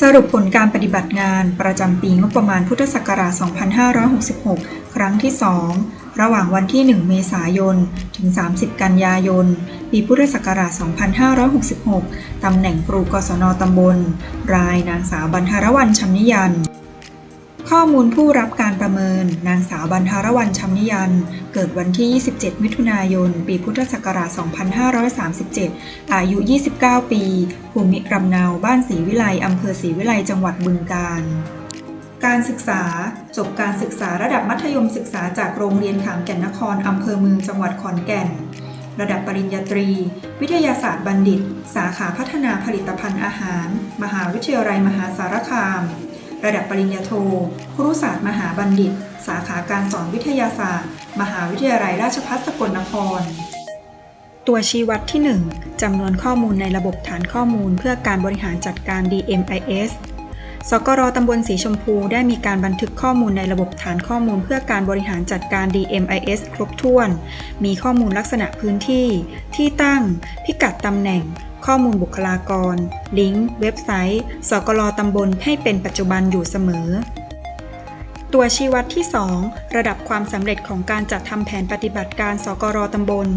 สรุปผลการปฏิบัติงานประจำปีงบประมาณพุทธศักราช 2566 ครั้งที่ 2 ระหว่างวันที่ 1 เมษายน ถึง 30 กันยายน ปีพุทธศักราช 2566 ตำแหน่งครูกศนตำบล รายนางสาวบรรทารวรรณชำนิยัน ข้อมูลผู้รับการประเมิน นางสาวบรรทารวรรณชำนิยัน เกิดวันที่ 27 มิถุนายน ปีพุทธศักราช 2537 อายุ 29 ปี ภูมิลำเนาบ้านศรีวิไลอำเภอศรีวิไลจังหวัดบึงกาฬการศึกษา จบการศึกษาระดับมัธยมศึกษาจากโรงเรียนขามแก่นนครอำเภอเมืองจังหวัดขอนแก่น ระดับปริญญาตรี วิทยาศาสตร์บัณฑิต สาขาพัฒนาผลิตภัณฑ์อาหาร มหาวิทยาลัยมหาสารคาม ระดับปริญญาโท ครุศาสตร์มหาบัณฑิต สาขาการสอนวิทยาศาสตร์ มหาวิทยาลัยราชภัฏสกลนคร ตัวชี้วัดที่ 1จำนวนข้อมูลในระบบฐานข้อมูลเพื่อการบริหารจัดการ DMIS สกรตำบลสีชมพูได้มีการบันทึกข้อมูลในระบบฐานข้อมูลเพื่อการบริหารจัดการ DMIS ครบถ้วน มีข้อมูลลักษณะพื้นที่ ที่ตั้ง พิกัดตำแหน่ง ข้อมูลบุคลากร ลิงก์ เว็บไซต์ สกรตำบลให้เป็นปัจจุบันอยู่เสมอ ตัวชี้วัดที่ 2 ระดับความสำเร็จของการจัดทำแผนปฏิบัติการสกรตำบล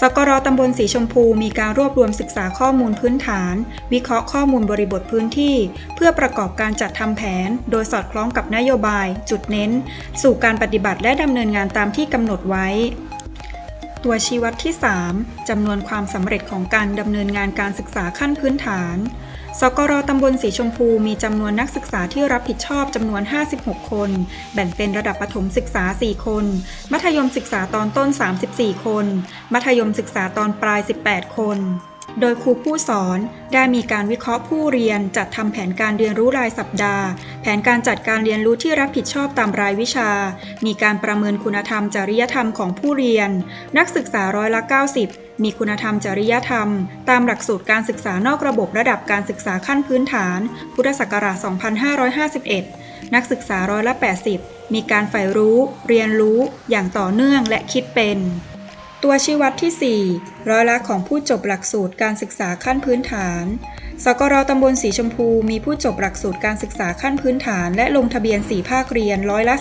สกรตำบลสีชมพูมีการรวบรวมศึกษาข้อมูลพื้นฐาน วิเคราะห์ข้อมูลบริบทพื้นที่ เพื่อประกอบการจัดทำแผน โดยสอดคล้องกับนโยบาย จุดเน้น สู่การปฏิบัติและดำเนินงานตามที่กำหนดไว้ ตัวชี้วัดที่ 3 จำนวนความสำเร็จของการดำเนินงานการศึกษาขั้นพื้นฐาน สกรตำบลสีชมพูมีจำนวนนักศึกษาที่รับผิดชอบจำนวน 56 คน แบ่งเป็นระดับประถมศึกษา 4 คน มัธยมศึกษาตอนต้น 34 คน มัธยมศึกษาตอนปลาย 18 คน โดยครูผู้สอนได้มีการวิเคราะห์ผู้เรียนจัดทำแผนการเรียนรู้รายสัปดาห์ แผนการจัดการเรียนรู้ที่รับผิดชอบตามรายวิชา มีการประเมินคุณธรรมจริยธรรมของผู้เรียน นักศึกษาร้อยละ 90 มีคุณธรรมจริยธรรม ตามหลักสูตรการศึกษานอกระบบระดับการศึกษาขั้นพื้นฐาน พุทธศักราช 2551 นักศึกษาร้อยละ 80 มีการใฝ่รู้ เรียนรู้ อย่างต่อเนื่องและคิดเป็น ตัวชี้วัดที่ 4 ร้อยละของผู้จบหลักสูตรการศึกษาขั้นพื้นฐาน สกรตำบลสีชมพูมีผู้จบหลักสูตรการศึกษาขั้นพื้นฐานและลงทะเบียน 4 ภาคเรียนร้อยละ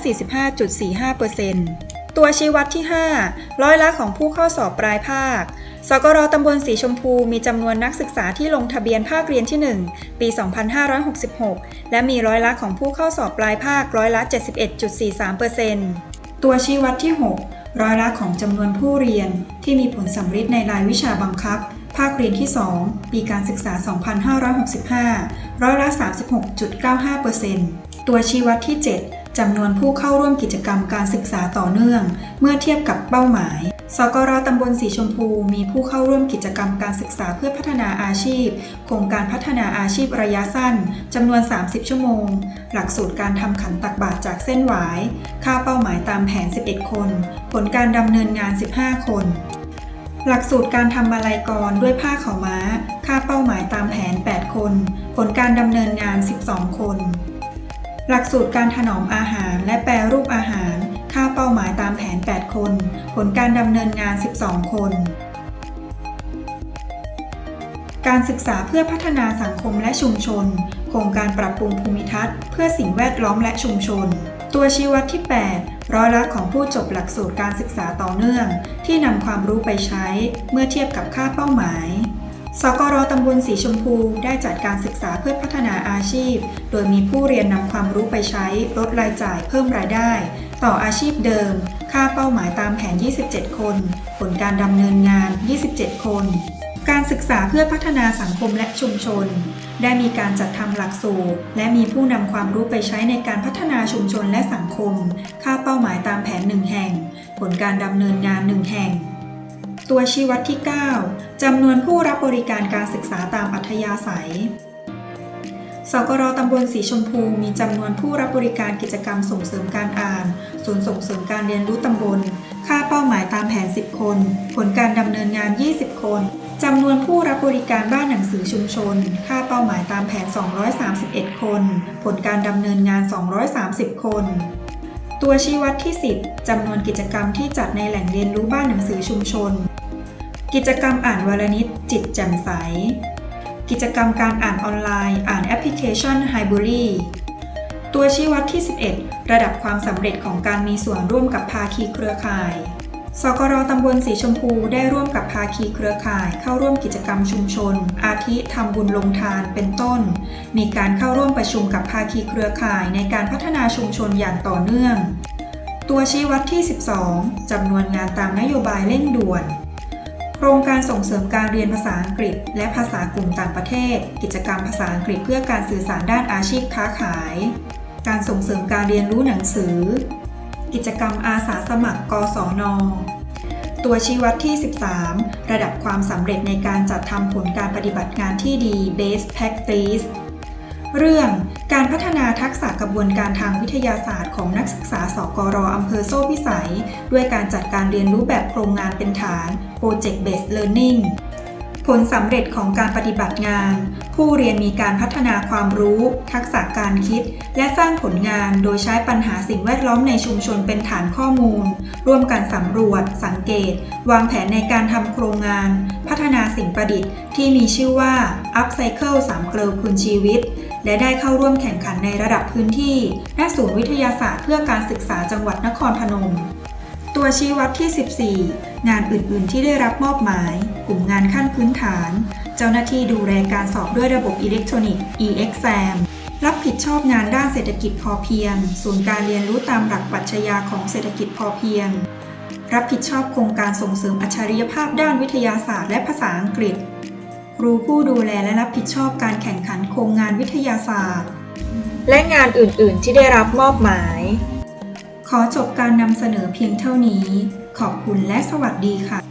45.45%ตัวชี้วัดที่ 5 ร้อยละของผู้เข้าสอบปลายภาค สกรตำบลสีชมพูมีจำนวนนักศึกษาที่ลงทะเบียนภาคเรียนที่ 1 ปี 2566 และมีร้อยละของผู้เข้าสอบปลายภาคร้อยละ 71.43% ตัวชี้วัดที่ 6 ร้อยละของจำนวนผู้เรียน ที่มีผลสำฤทธิ์ในรายวิชาบังคับ ภาคเรียนที่ 2 ปีการศึกษา 2565 ร้อยละ 36.95%ตัวชี้วัดที่ 7 จำนวนผู้เข้าร่วมกิจกรรมการศึกษาต่อเนื่อง เมื่อเทียบกับเป้าหมาย สกรตำบลสีชมพู มีผู้เข้าร่วมกิจกรรมการศึกษาเพื่อพัฒนาอาชีพ โครงการพัฒนาอาชีพระยะสั้นจำนวน 30 ชั่วโมง หลักสูตรการทำขันตักบาตรจากเส้นหวาย ค่าเป้าหมายตามแผน 11 คน ผลการดำเนินงาน 15 คนหลักสูตรการทำมาลัยกรด้วยผ้าขาวม้า ค่าเป้าหมายตามแผน 8 คน ผลการดำเนินงาน 12 คน หลักสูตรการถนอมอาหารและแปรรูปอาหาร ค่าเป้าหมายตามแผน 8 คน ผลการดำเนินงาน 12 คน การศึกษาเพื่อพัฒนาสังคมและชุมชน โครงการปรับปรุงภูมิทัศน์ เพื่อสิ่งแวดล้อมและชุมชน ตัวชี้วัดที่ 8 ร้อยละของผู้จบหลักสูตรการศึกษาต่อเนื่อง ที่นำความรู้ไปใช้เมื่อเทียบกับค่าเป้าหมาย สกรตำบลสีชมพูได้จัดการศึกษาเพื่อพัฒนาอาชีพ โดยมีผู้เรียนนำความรู้ไปใช้ลดรายจ่ายเพิ่มรายได้ ต่ออาชีพเดิม ค่าเป้าหมายตามแผน 27 คน ผลการดำเนินงาน 27 คน การศึกษาเพื่อพัฒนาสังคมและชุมชน ได้มีการจัดทำหลักสูตร และมีผู้นำความรู้ไปใช้ในการพัฒนาชุมชนและสังคม ค่าเป้าหมายตามแผน 1 แห่ง ผลการดำเนินงาน 1 แห่ง ตัวชี้วัดที่ 9 จำนวนผู้รับบริการการศึกษาตามอัธยาศัย สกรตำบลสีชมพูมีจำนวนผู้รับบริการกิจกรรมส่งเสริมการอ่าน ศูนย์ส่งเสริมการเรียนรู้ตำบล ค่าเป้าหมายตามแผน 10 คน ผลการดำเนินงาน 20 คนจำนวนผู้รับบริการบ้านหนังสือชุมชน ค่าเป้าหมายตามแผน 231 คน ผลการดำเนินงาน 230 คน ตัวชี้วัดที่ 10จำนวนกิจกรรมที่จัดในแหล่งเรียนรู้บ้านหนังสือชุมชน กิจกรรมอ่านวลนิดจิตแจ่มใส กิจกรรมการอ่านออนไลน์ อ่านแอปพลิเคชัน h i b r y ตัวชี้วัดที่ 11 ระดับความสำเร็จของการมีส่วนร่วมกับภาคีเครือข่าย สกรตำบลสีชมพูได้ร่วมกับภาคีเครือข่าย เข้าร่วมกิจกรรมชุมชน อาทิทำบุญลงทานเป็นต้น มีการเข้าร่วมประชุมกับภาคีเครือข่ายในการพัฒนาชุมชนอย่างต่อเนื่อง ตัวชี้วัดที่ 12จำนวนงานตามนโยบายเร่งด่วน โครงการส่งเสริมการเรียนภาษาอังกฤษ และภาษากลุ่มต่างประเทศ กิจกรรมภาษาอังกฤษเพื่อการสื่อสารด้านอาชีพค้าขาย การส่งเสริมการเรียนรู้หนังสือ กิจกรรมอาสาสมัคร กศน ตัวชี้วัดที่ 13 ระดับความสำเร็จในการจัดทำผลการปฏิบัติงานที่ดี Best Practice เรื่องการพัฒนาทักษะกระบวนการทางวิทยาศาสตร์ของนักศึกษาสกรอำเภอโซ่พิสัย ด้วยการจัดการเรียนรู้แบบโครงงานเป็นฐาน Project Based Learning ผลสำเร็จของการปฏิบัติงาน ผู้เรียนมีการพัฒนาความรู้ ทักษะการคิด และสร้างผลงานโดยใช้ปัญหาสิ่งแวดล้อมในชุมชนเป็นฐานข้อมูล ร่วมกันสำรวจ สังเกต วางแผนในการทำโครงงาน พัฒนาสิ่งประดิษฐ์ที่มีชื่อว่า Upcycle 3เกลอคุณชีวิต และได้เข้าร่วมแข่งขันในระดับพื้นที่ณศูนย์วิทยาศาสตร์เพื่อการศึกษาจังหวัดนครพนม ตัวชี้วัดที่ 14 งานอื่น ๆ ที่ได้รับมอบหมาย กลุ่มงานขั้นพื้นฐาน เจ้าหน้าที่ดูแลการสอบด้วยระบบอิเล็กทรอนิกส์ e-exam รับผิดชอบงานด้านเศรษฐกิจพอเพียง ศูนย์การเรียนรู้ตามหลักปรัชญาของเศรษฐกิจพอเพียง รับผิดชอบโครงการส่งเสริมอัจฉริยภาพด้านวิทยาศาสตร์และภาษาอังกฤษ ครูผู้ดูแลและรับผิดชอบการแข่งขันโครงงานวิทยาศาสตร์ และงานอื่น ๆ ที่ได้รับมอบหมาย ขอจบการนำเสนอเพียงเท่านี้ ขอบคุณและสวัสดีค่ะ